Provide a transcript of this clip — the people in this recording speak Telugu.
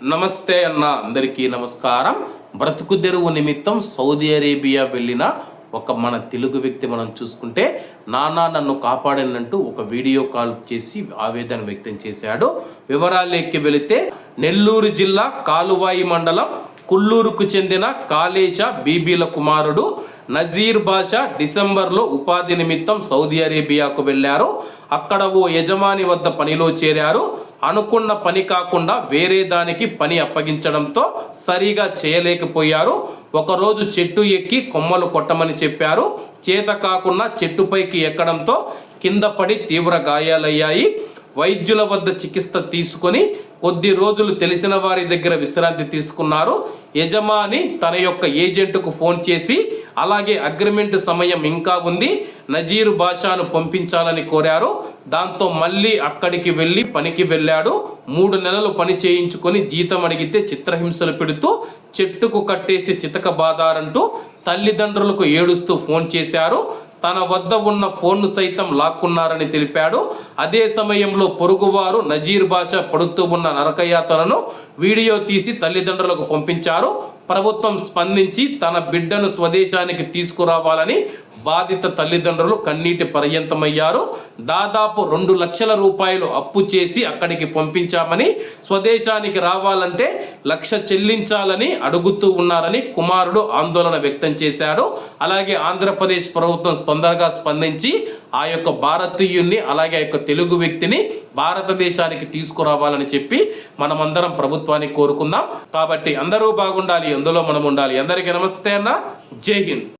నమస్తే అన్న అందరికీ నమస్కారం. బ్రతుకు తెరువు నిమిత్తం సౌదీ అరేబియా వెళ్ళిన ఒక మన తెలుగు వ్యక్తి మనం చూసుకుంటే నానా నన్ను కాపాడనంటూ ఒక వీడియో కాల్ చేసి ఆవేదన వ్యక్తం చేశాడు. వివరాలెక్కి వెళితే నెల్లూరు జిల్లా కాలువాయి మండలం కుల్లూరుకు చెందిన కాళేశ బీబీల కుమారుడు నజీర్ బాషా డిసెంబర్లో ఉపాధి నిమిత్తం సౌదీ అరేబియాకు వెళ్ళారు. అక్కడ ఓ యజమాని వద్ద పనిలో చేరారు. అనుకున్న పని కాకుండా వేరే దానికి పని అప్పగించడంతో సరిగా చేయలేకపోయారు. ఒకరోజు చెట్టు ఎక్కి కొమ్మలు కొట్టమని చెప్పారు. చేత కాకుండా చెట్టుపైకి ఎక్కడంతో కింద పడి తీవ్ర గాయాలయ్యాయి. వైద్యుల వద్ద చికిత్స తీసుకొని కొద్ది రోజులు తెలిసిన వారి దగ్గర విశ్రాంతి తీసుకున్నారు. యజమాని తన యొక్క ఏజెంట్కు ఫోన్ చేసి అలాగే అగ్రిమెంట్ సమయం ఇంకా ఉంది. నజీరు బాషాను పంపించాలని కోరారు. దాంతో మళ్ళీ అక్కడికి వెళ్ళి పనికి వెళ్ళాడు. మూడు నెలలు పని చేయించుకొని జీతం అడిగితే చిత్రహింసలు పెడుతూ చెట్టుకు కట్టేసి చితక బాధారంటూ తల్లిదండ్రులకు ఏడుస్తూ ఫోన్ చేశారు. తన వద్ద ఉన్న ఫోన్ను సైతం లాక్కున్నారని తెలిపాడు. అదే సమయంలో పొరుగువారు నజీర్ భాష పడుతూ ఉన్న నరకయాతలను వీడియో తీసి తల్లిదండ్రులకు పంపించారు. ప్రభుత్వం స్పందించి తన బిడ్డను స్వదేశానికి తీసుకురావాలని బాధిత తల్లిదండ్రులు కన్నీటి పర్యంతమయ్యారు. దాదాపు రెండు లక్షల రూపాయలు అప్పు చేసి అక్కడికి పంపించామని స్వదేశానికి రావాలంటే లక్ష చెల్లించాలని అడుగుతూ ఉన్నారని కుమారుడు ఆందోళన వ్యక్తం చేశాడు. అలాగే ఆంధ్రప్రదేశ్ ప్రభుత్వం తొందరగా స్పందించి ఆ యొక్క భారతీయుణ్ణి అలాగే ఆ యొక్క తెలుగు వ్యక్తిని భారతదేశానికి తీసుకురావాలని చెప్పి మనమందరం ప్రభుత్వాన్ని కోరుకుందాం. కాబట్టి అందరూ బాగుండాలి అందులో మనం ఉండాలి. అందరికీ నమస్తే అన్న. జై హింద్.